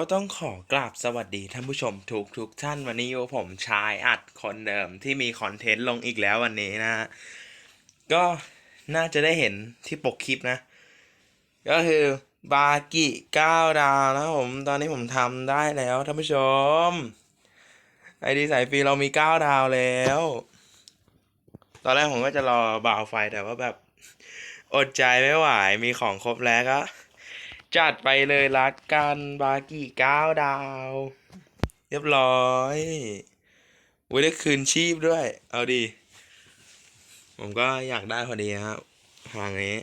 ก็ต้องขอกราบสวัสดีท่านผู้ชมทุกทุกท่านวันนี้อยู่กับผมชายอัดคนเดิมที่มีคอนเทนต์ลงอีกแล้ววันนี้นะฮะก็น่าจะได้เห็นที่ปกคลิปนะ ก็คือบากิ9ดาวนะผมตอนนี้ผมทำได้แล้วท่านผู้ชมไอดีสายฟรีเรามี9ดาวแล้ว ตอนแรกผมก็จะรอบ่าวไฟแต่ว่าแบบ อดใจไม่ไหวมีของครบแล้วก็ จัดไปเลยละกันบากิเก้าดาว เรียบร้อยวุ้ยได้คืนชีพด้วย เอาดี ผมก็อยากได้พอดีครับทางนี้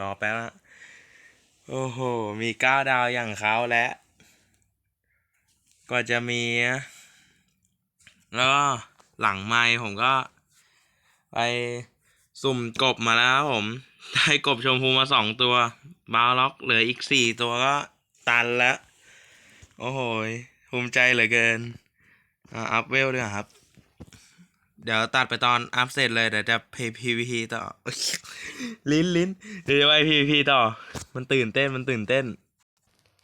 รอแป๊บนะโอ้โห มีเก้าดาวอย่างเขาแล้วก็จะมี แล้วก็หลังไม้ผมก็ไป สุ่มกบมาแล้วผม ได้กบชมพูมาสองตัว บาล็อกเหลืออีกสี่ตัวก็ตันแล้ว โอ้โหภูมิใจเหลือเกินอ่าอัพเวลด้วยครับ เดี๋ยวตัดไปตอนอัพเสร็จเลยเดี๋ยวจะเพย์พีวีต่อ ลิ้นลิ้นเดี๋ยวจะไปพีพีต่อ มันตื่นเต้นมันตื่นเต้น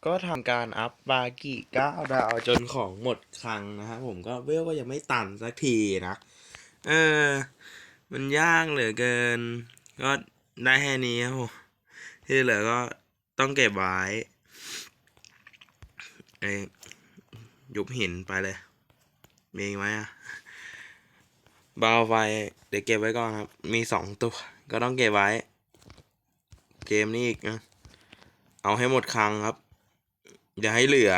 ก็ทำการอัพบากิเก้าดาวจนของหมดคลังนะครับผมก็เวลก็ยังไม่ตันสักทีนะ เออ มันยากเหลือเกิน ก็ได้แค่นี้ครับผมที่เหลือก็ต้องเก็บไว้ไอ้ยุบหินไปเลย มีไหมอะเบาไฟเดี๋ยวเก็บไว้ก่อนครับ มีสองตัว ก็ต้องเก็บไว้ เกมนี้อีกนะ เอาให้หมดครั้งครับ อย่าให้เหลือ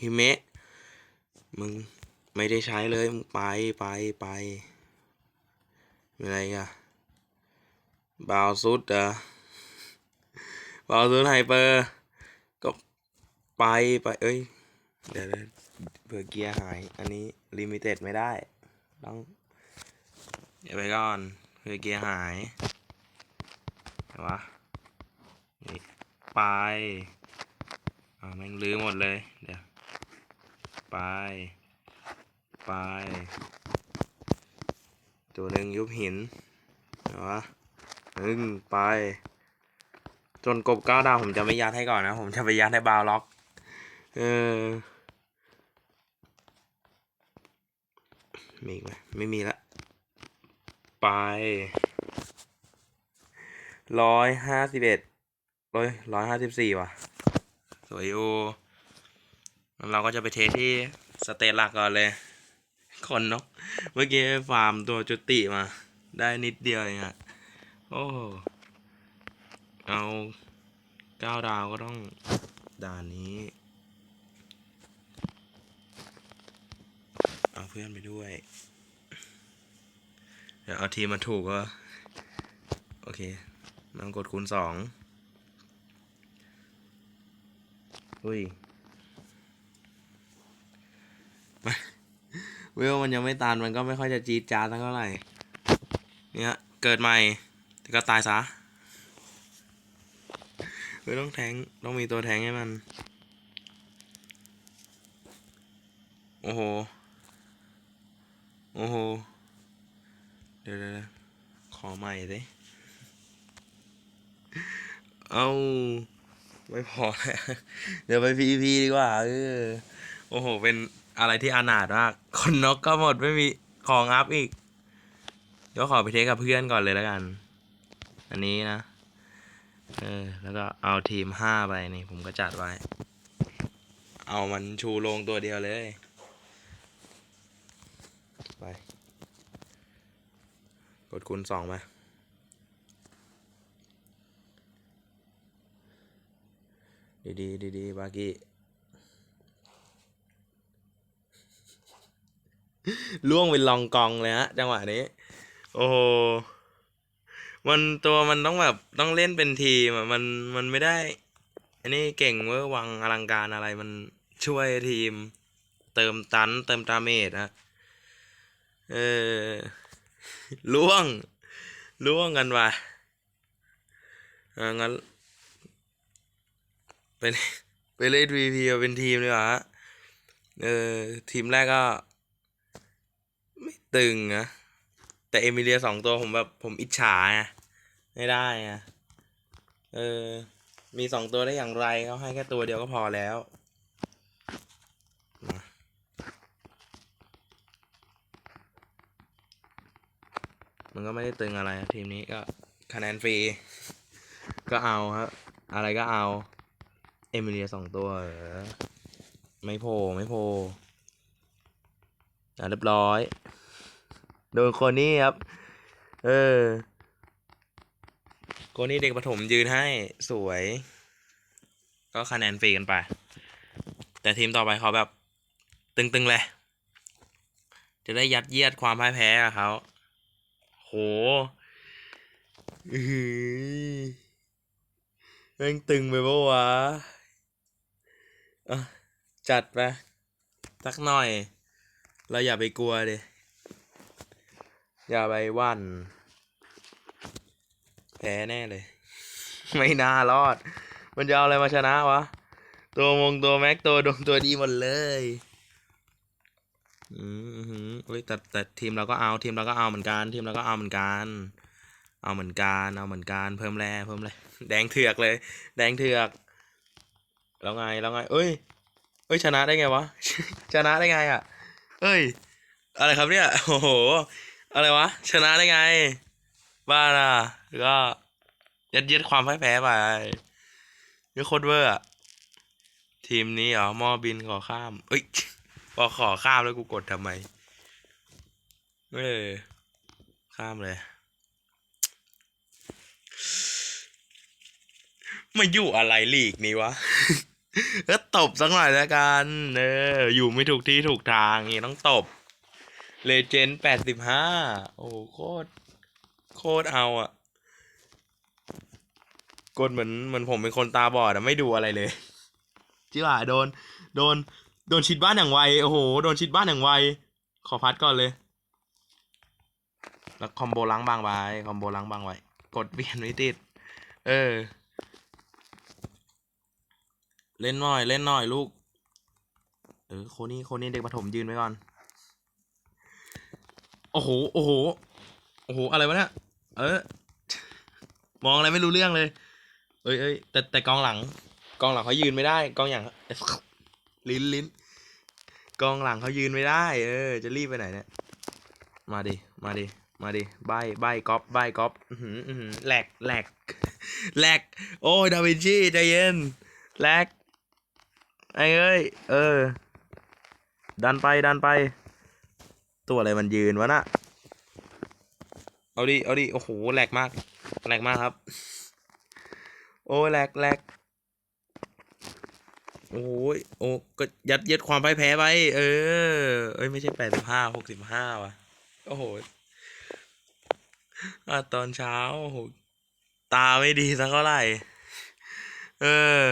ฮิเมะมึงไม่ได้ใช้เลย มึงไปไปไป อะไรกันบาวซุดเหรอบาวซุดไฮเปอร์ก็ไปไป เอ้ย เดี๋ยวเผื่อเกียร์หาย อันนี้ลิมิเต็ดไม่ได้ ต้องเดี๋ยวไปก่อนเผื่อเกียร์หายเดี๋ยวะนี่ไปอ่าแม่งลืมหมดเลย เดี๋ยว ไป ไป ตัวหนึ่งยุบหินเดี๋ยวะหนึ่งไป จนกบเก้าดาวผมจะไม่ยัดให้ก่อนนะ ผมจะไปยัดให้บาวล็อก เออมีไหมไม่มีละ ไปร้อยห้าสิบเอ็ดร้อยร้อยห้าสิบสี่ว่ะ สวยอยู่เราก็จะไปเทสที่สเตจหลักก่อนเลย คนเนก เมื่อกี้ฟาร์มตัวจุติมา ได้นิดเดียวเองอะโอ้โหเอาเก้าดาวก็ต้องด่านนี้ เอาเพื่อนไปด้วย เดี๋ยวเอาทีมมาถูกก็ โอเคมันกดคูณสองอุ้ย เวลมันยังไม่ตันมันก็ไม่ค่อยจะจี๊ดจ้าสักเท่าไหร่ เนี่ยเกิดใหม่แต่ก็ตายซะเฮ้ยต้องแทงต้องมีตัวแทงให้มัน โอ้โห โอ้โหเดี๋ยวเดี๋ยวเดี๋ยวขอใหม่สิเอาไม่พอแล้วเดี๋ยวไปพีพีดีกว่าเออโอ้โห เป็น อะไรที่อนาถมากคนนกก็หมดไม่มีของอัพอีกเดี๋ยวขอไปเทสกับเพื่อนก่อนเลยแล้วกัน อันนี้นะเออแล้วก็เอาทีมห้าไปนี่ผมก็จัดไว้ เอามันชูลงตัวเดียวเลย ไป กดคูณสองไปดีดีดีดีบากี้ ล่วงเป็นลองกองเลยฮะจังหวะนี้ โอ้โหมันตัวมันต้องแบบต้องเล่นเป็นทีมอะมันมันไม่ได้ อันนี้เก่งเวอร์วังอลังการอะไรมันช่วยทีม เติมตันเติมดาเมจนะเออล่วงล่วงกันว่ะอ่างั้นเป็นไปเล่น VP เอาเป็นทีมดีกว่าฮะเออทีมแรกก็ ตึงนะแต่เอมิเลียสองตัวผมแบบผมอิจฉาไงไม่ได้ไงเออ มีสองตัวได้อย่างไรเขาให้แค่ตัวเดียวก็พอแล้วมันก็ไม่ได้ตึงอะไรทีมนี้ก็คะแนนฟรี ก็เอาครับอะไรก็เอา เอมิเลียสองตัวเหรอไม่โผล่ไม่โผล่อะเรียบร้อย โดนคนนี้ครับ เออคนนี้เด็กประถมยืนให้สวย ก็คะแนนฟรีกันไป แต่ทีมต่อไปเขาแบบ ตึงๆเลย จะได้ยัดเยียดความพ่ายแพ้กับเขาโหอื้อหือแม่งตึงไปปะวะอะจัดไปสักหน่อย เราอย่าไปกลัวเดิ อย่าไปวันแพ้แน่เลย ไม่น่ารอด มันจะเอาอะไรมาชนะวะ ตัวมงตัวแม็กตัวดงตัวดีหมดเลยอืมอือหือเฮ้ยแต่แต่ทีมเราก็เอาทีมเราก็เอาเหมือนกัน ทีมเราก็เอาเหมือนกัน เอาเหมือนกันเอาเหมือนกันเพิ่มแร่เพิ่มแร่แดงเถือกเลย แดงเถือกแล้วไงแล้วไง เอ้ยเอ้ยชนะได้ไงวะ ชนะได้ไงอะ เอ้ย อะไรครับเนี่ย โอ้โห อะไรวะ ชนะได้ไง บ้าน่ะก็ยัดเยียดความพ่ายแพ้ไปนี่โคตรเวอร์ทีมนี้เหรอมอบินขอข้ามเอ้ยพอขอข้ามแล้วกูกดทำไมเออข้ามเลยมาอยู่อะไรลีกนี้วะก็ตบสักหน่อยแล้วกัน เออ อยู่ไม่ถูกที่ถูกทางนี่ต้องตบ เลเจนด์แปดสิบห้าโอ้โหโคตรโคตรเอาอะกดเหมือนเหมือนผมเป็นคนตาบอดอะไม่ดูอะไรเลยจิล่าโดน โดน โดนชิดบ้านอย่างไว โอ้โห โดนชิดบ้านอย่างไว ขอพัดก่อนเลย แล้วคอมโบล้างบางไว้ คอมโบล้างบางไว้ กดเปลี่ยนไม่ติด เออ เล่นหน่อย เล่นหน่อยลูก เออ โคนี่ โคนี่เด็กประถมยืนไว้ก่อน อ้โห โอ้โห โอ้โห อะไรวะเนี่ย เออ มองอะไรไม่รู้เรื่องเลย เอ้ยเอ้ยแต่แต่กองหลัง กองหลังเขายืนไม่ได้ กองอย่าง ลิ้นลิ้น กองหลังเขายืนไม่ได้ เออ จะรีบไปไหนเนี่ย มาดิ มาดิ มาดิ ใบ ใบก๊อปใบก๊อปอือหืออือหือแหลกแหลกแหลก โอ้ย ดาวินชีใจเย็นแหลกไอ้เอ้ย เออ ดันไป ดันไป ตัวอะไรมันยืนวะน่ะเอาดิ เอาดิ โอ้โห แหลกมาก แหลกมากครับ โอ้แหลกแหลกโอ้ย โอ้ ก็ยัดเยียดความพ่ายแพ้ไป เออ เอ้ย ไม่ใช่แปดสิบห้าหกสิบห้าว่ะ โอ้โหอะตอนเช้า โอ้โห ตาไม่ดีสักเท่าไหร่ เออ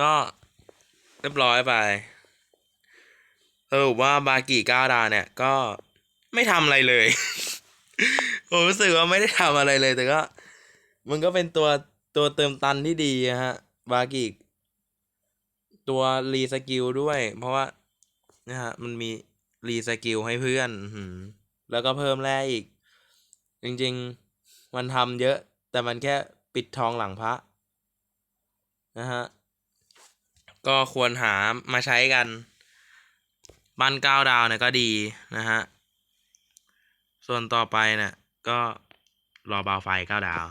ก็เรียบร้อยไปสรุปว่าบากิก้าดาเนี่ย ก็ ไม่ทำอะไรเลย ผมรู้สึกว่าไม่ได้ทำอะไรเลย แต่ก็ มันก็เป็นตัวตัวเติมตันที่ดีอะฮะ บากิกตัวรีสกิลด้วย เพราะว่านะฮะมันมีรีสกิลให้เพื่อนอืแล้วก็เพิ่มแร่อีก จริง ๆ มันทำเยอะ แต่มันแค่ปิดทองหลังพระนะฮะ ก็ควรหามาใช้กัน บ้านเก้าดาวเนี่ยก็ดีนะฮะ ส่วนต่อไปนี่ยก็รอบาวไฟเก้าดาว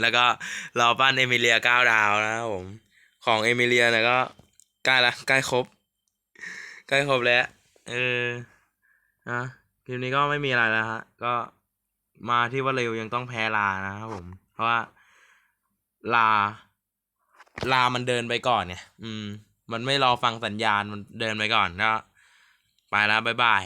แล้วก็รอปั้นเอมิเลียเก้าดาวนะครับผม ของเอมิเลียนี่ยก็ใกล้ละใกล้ครบ ใกล้ครบแล้ว เออนะคลิปนี้ก็ไม่มีอะไรแล้วฮะ ก็มาที่ว่าเร็วยังต้องแพ้ลานะครับผม เพราะว่าลา ลามันเดินไปก่อนเนี่ย อืม มันไม่รอฟังสัญญาณมันเดินไปก่อนก็ไปแล้วบ๊ายบาย